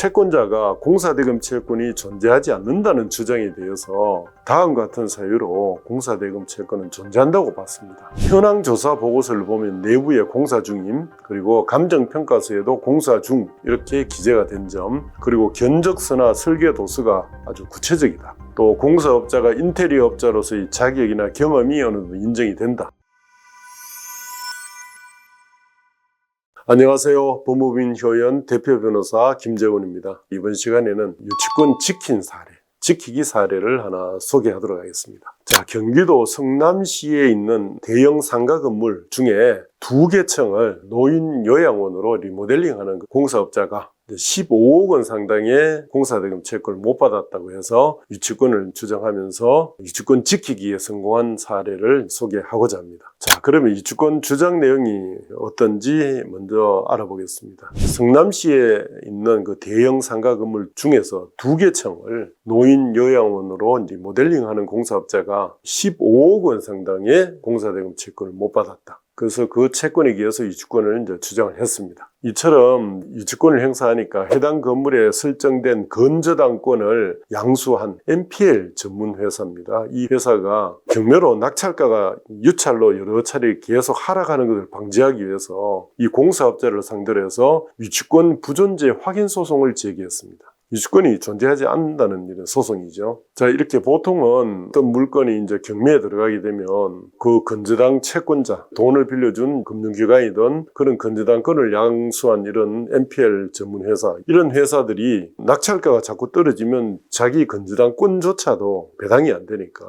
채권자가 공사대금 채권이 존재하지 않는다는 주장에 대해서 다음과 같은 사유로 공사대금 채권은 존재한다고 봤습니다. 현황 조사 보고서를 보면 내부에 공사 중임, 그리고 감정평가서에도 공사 중 이렇게 기재가 된 점, 그리고 견적서나 설계 도서가 아주 구체적이다. 또 공사업자가 인테리어 업자로서의 자격이나 경험이 어느 정도 인정이 된다. 안녕하세요. 법무부인 효연 대표 변호사 김재훈입니다. 이번 시간에는 유치권 지킨 사례, 지키기 사례를 하나 소개하도록 하겠습니다. 자, 경기도 성남시에 있는 대형 상가 건물 중에 두 개층을 노인 요양원으로 리모델링하는 그 공사업자가 15억 원 상당의 공사대금 채권을 못 받았다고 해서 유치권을 주장하면서 유치권 지키기에 성공한 사례를 소개하고자 합니다. 자, 그러면 유치권 주장 내용이 어떤지 먼저 알아보겠습니다. 성남시에 있는 그 대형 상가 건물 중에서 두개 층을 노인 요양원으로 리모델링하는 공사업자가 15억 원 상당의 공사대금 채권을 못 받았다. 그래서 그 채권에 기해서 유치권을 이제 주장을 했습니다. 이처럼 유치권을 행사하니까 해당 건물에 설정된 건저당권을 양수한 NPL 전문 회사입니다. 이 회사가 경매로 낙찰가가 유찰로 여러 차례 계속 하락하는 것을 방지하기 위해서 이 공사업자를 상대로 해서 유치권 부존재 확인 소송을 제기했습니다. 유치권이 존재하지 않는다는 이런 소송이죠. 자, 이렇게 보통은 어떤 물건이 이제 경매에 들어가게 되면 그 건저당 채권자, 돈을 빌려준 금융기관이든 그런 건저당권을 양수한 이런 NPL 전문 회사, 이런 회사들이 낙찰가가 자꾸 떨어지면 자기 건저당권조차도 배당이 안 되니까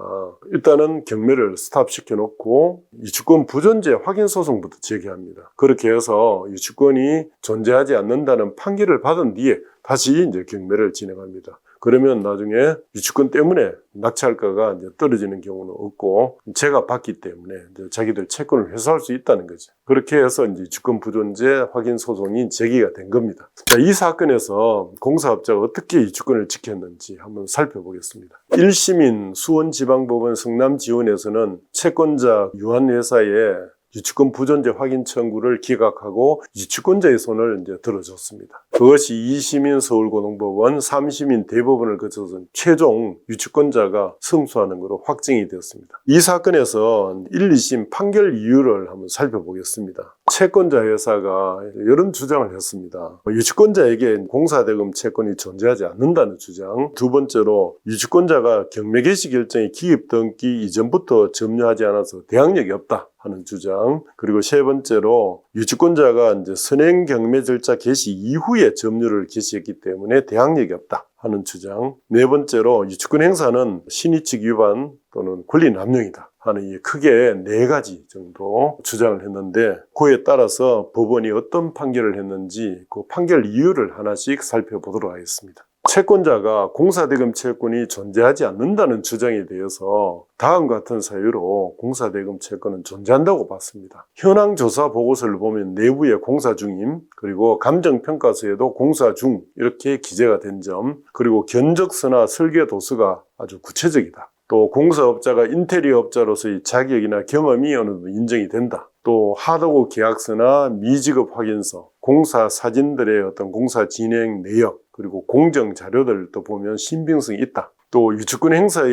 일단은 경매를 스탑시켜 놓고 유치권 부존재 확인 소송부터 제기합니다. 그렇게 해서 유치권이 존재하지 않는다는 판결을 받은 뒤에 다시 이제 경매를 진행합니다. 그러면 나중에 유치권 때문에 낙찰가가 이제 떨어지는 경우는 없고 제가 받기 때문에 자기들 채권을 회수할 수 있다는 거죠. 그렇게 해서 이제 유치권 부존재 확인 소송이 제기가 된 겁니다. 자, 이 사건에서 공사업자가 어떻게 유치권을 지켰는지 한번 살펴보겠습니다. 1심인 수원지방법원 성남지원에서는 채권자 유한회사에 유치권 부존재 확인 청구를 기각하고 유치권자의 손을 이제 들어줬습니다. 그것이 2심인 서울고등법원, 3심인 대법원을 거쳐서 최종 유치권자가 승소하는 것으로 확정이 되었습니다. 이 사건에서 1, 2심 판결 이유를 한번 살펴보겠습니다. 채권자 회사가 이런 주장을 했습니다. 유치권자에게 공사대금 채권이 존재하지 않는다는 주장. 두 번째로 유치권자가 경매 개시 결정이 기입 등기 이전부터 점유하지 않아서 대항력이 없다. 하는 주장. 그리고 세 번째로 유치권자가 이제 선행 경매 절차 개시 이후에 점유를 개시했기 때문에 대항력이 없다. 하는 주장. 네 번째로 유치권 행사는 신의칙 위반 또는 권리 남용이다. 하는 이 크게 네 가지 정도 주장을 했는데 그에 따라서 법원이 어떤 판결을 했는지 그 판결 이유를 하나씩 살펴보도록 하겠습니다. 채권자가 공사대금 채권이 존재하지 않는다는 주장에 대해서 다음과 같은 사유로 공사대금 채권은 존재한다고 봤습니다. 현황 조사 보고서를 보면 내부에 공사 중임, 그리고 감정평가서에도 공사 중 이렇게 기재가 된 점, 그리고 견적서나 설계 도서가 아주 구체적이다. 또 공사업자가 인테리어 업자로서의 자격이나 경험이 어느 정도 인정이 된다. 또 하도급 계약서나 미지급 확인서, 공사 사진들의 어떤 공사 진행 내역, 그리고 공정 자료들도 보면 신빙성이 있다. 또 유치권 행사에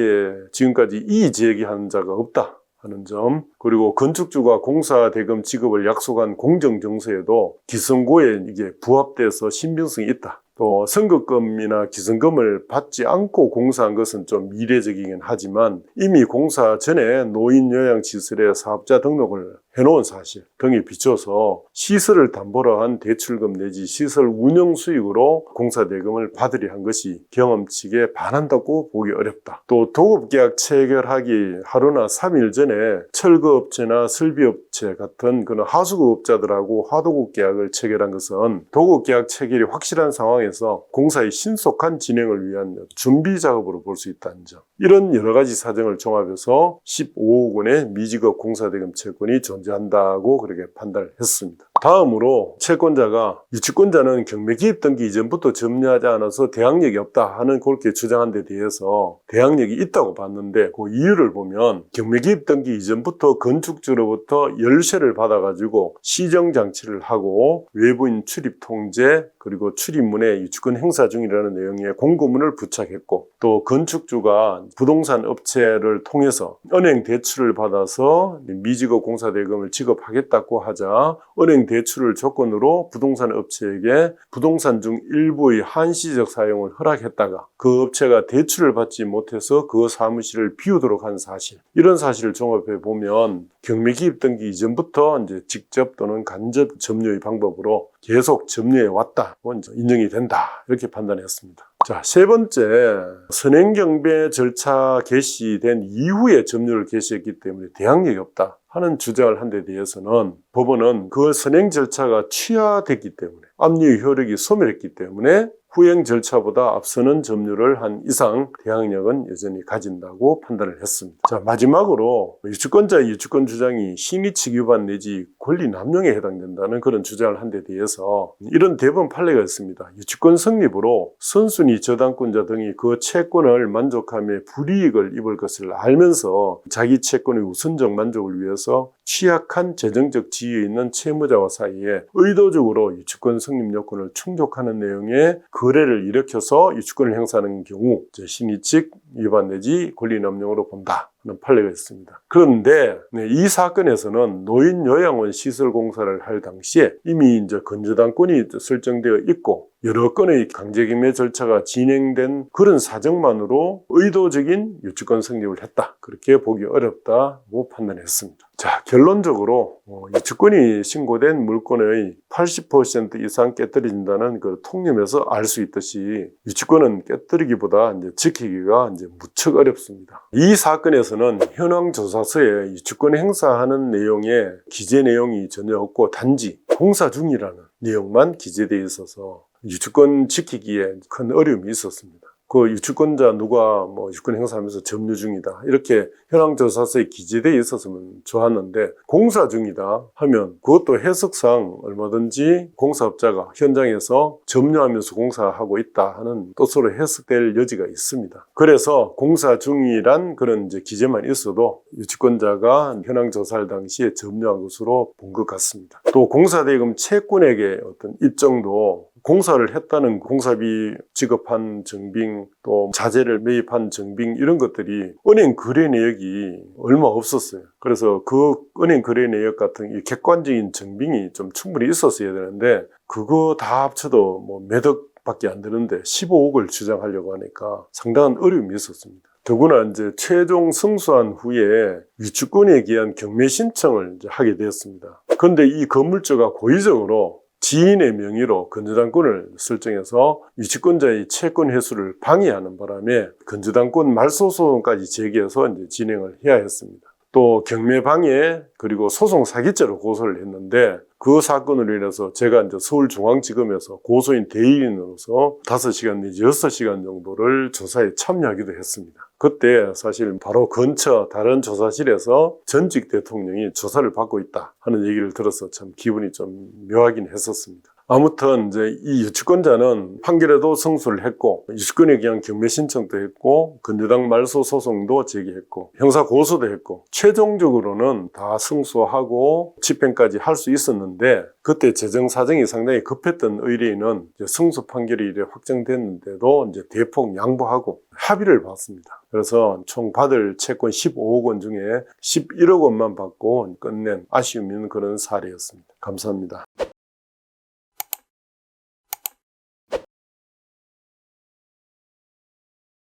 지금까지 이의 제기한 자가 없다. 하는 점, 그리고 건축주가 공사 대금 지급을 약속한 공정 정서에도 기성고에 이게 부합돼서 신빙성이 있다. 또 선거금이나 기성금을 받지 않고 공사한 것은 좀 미래적이긴 하지만 이미 공사 전에 노인 요양 시설의 사업자 등록을 해놓은 사실 등에 비춰서 시설을 담보로 한 대출금 내지 시설 운영 수익으로 공사 대금을 받으려 한 것이 경험치에 반한다고 보기 어렵다. 또 도급 계약 체결하기 하루나 3일 전에 철거업체나 설비업체 같은 그런 하수구업자들하고 하도급 계약을 체결한 것은 도급 계약 체결이 확실한 상황에서 공사의 신속한 진행을 위한 준비 작업으로 볼 수 있다는 점. 이런 여러 가지 사정을 종합해서 15억 원의 미지급 공사 대금 채권이 존재 한다고 그렇게 판단을 했습니다. 다음으로 채권자가 유치권자는 경매 기입 등기 이전부터 점유하지 않아서 대항력이 없다 하는 그렇게 주장한 데 대해서 대항력이 있다고 봤는데 그 이유를 보면 경매 기입 등기 이전부터 건축주로부터 열쇠를 받아가지고 시정 장치를 하고 외부인 출입 통제 그리고 출입문에 유치권 행사 중이라는 내용의 공고문을 부착했고 또 건축주가 부동산 업체를 통해서 은행 대출을 받아서 미지급 공사 대금을 지급하겠다고 하자 은행 대출을 조건으로 부동산 업체에게 부동산 중 일부의 한시적 사용을 허락했다가 그 업체가 대출을 받지 못해서 그 사무실을 비우도록 한 사실. 이런 사실을 종합해 보면 경매 기입 등기 이전부터 이제 직접 또는 간접 점유의 방법으로 계속 점유해 왔다. 먼저 인정이 된다. 이렇게 판단했습니다. 자, 세 번째, 선행경배 절차 개시된 이후에 점유를 개시했기 때문에 대항력이 없다 하는 주장을 한 데 대해서는 법원은 그 선행 절차가 취하됐기 때문에 압류의 효력이 소멸했기 때문에 후행 절차보다 앞서는 점유를 한 이상 대항력은 여전히 가진다고 판단을 했습니다. 자, 마지막으로 유치권자의 유치권 주장이 신의칙 위반 내지 권리 남용에 해당된다는 그런 주장을 한 데 대해서 이런 대법원 판례가 있습니다. 유치권 성립으로 선순위 저당권자 등이 그 채권을 만족함에 불이익을 입을 것을 알면서 자기 채권의 우선적 만족을 위해서 취약한 재정적 지위에 있는 채무자와 사이에 의도적으로 유치권 성립 요건을 충족하는 내용의 거래를 일으켜서 유치권을 행사하는 경우 신의칙 위반 내지 권리남용으로 본다. 하는 판례가 있습니다. 그런데 네, 이 사건에서는 노인 요양원 시설 공사를 할 당시에 이미 이제 건조당권이 설정되어 있고 여러 건의 강제경매 절차가 진행된 그런 사정만으로 의도적인 유치권 성립을 했다. 그렇게 보기 어렵다고 판단했습니다. 자, 결론적으로 어, 유치권이 신고된 물건의 80% 이상 깨뜨려진다는 그 통념에서 알 수 있듯이 유치권은 깨뜨리기보다 이제 지키기가 이제 무척 어렵습니다. 이 사건에서는 현황 조사서에 유치권 행사하는 내용에 기재 내용이 전혀 없고 단지 공사 중이라는 내용만 기재되어 있어서 유치권 지키기에 큰 어려움이 있었습니다. 그 유치권자 누가 뭐 유치권 행사하면서 점유 중이다 이렇게 현황조사서에 기재되어 있었으면 좋았는데 공사 중이다 하면 그것도 해석상 얼마든지 공사업자가 현장에서 점유하면서 공사하고 있다 하는 또 서로 해석될 여지가 있습니다. 그래서 공사 중이란 그런 이제 기재만 있어도 유치권자가 현황조사할 당시에 점유한 것으로 본 것 같습니다. 또 공사대금 채권에게 어떤 입증도 공사를 했다는 공사비 지급한 증빙 또 자재를 매입한 증빙 이런 것들이 은행 거래 내역이 얼마 없었어요. 그래서 그 은행 거래 내역 같은 이 객관적인 증빙이 좀 충분히 있었어야 되는데 그거 다 합쳐도 뭐 매덕 밖에 안 되는데 15억을 주장하려고 하니까 상당한 어려움이 있었습니다. 더구나 이제 최종 승소한 후에 유치권에 기한 경매 신청을 하게 되었습니다. 그런데 이 건물주가 고의적으로 지인의 명의로 건조당권을 설정해서 유치권자의 채권 회수를 방해하는 바람에 건조당권 말소 소송까지 제기해서 이제 진행을 해야 했습니다. 또 경매 방해 그리고 소송 사기죄로 고소를 했는데 그 사건으로 인해서 제가 이제 서울중앙지검에서 고소인 대리인으로서 5시간 내지 6시간 정도를 조사에 참여하기도 했습니다. 그때 사실 바로 근처 다른 조사실에서 전직 대통령이 조사를 받고 있다 하는 얘기를 들어서 참 기분이 좀 묘하긴 했었습니다. 아무튼 이제 이 유치권자는 판결에도 승소를 했고 유치권에 기한 경매 신청도 했고 건조당 말소 소송도 제기했고 형사 고소도 했고 최종적으로는 다 승소하고 집행까지 할 수 있었는데 그때 재정 사정이 상당히 급했던 의뢰인은 이제 승소 판결이 이래 확정됐는데도 이제 대폭 양보하고 합의를 받습니다. 그래서 총 받을 채권 15억 원 중에 11억 원만 받고 끝낸 아쉬움 있는 그런 사례였습니다. 감사합니다.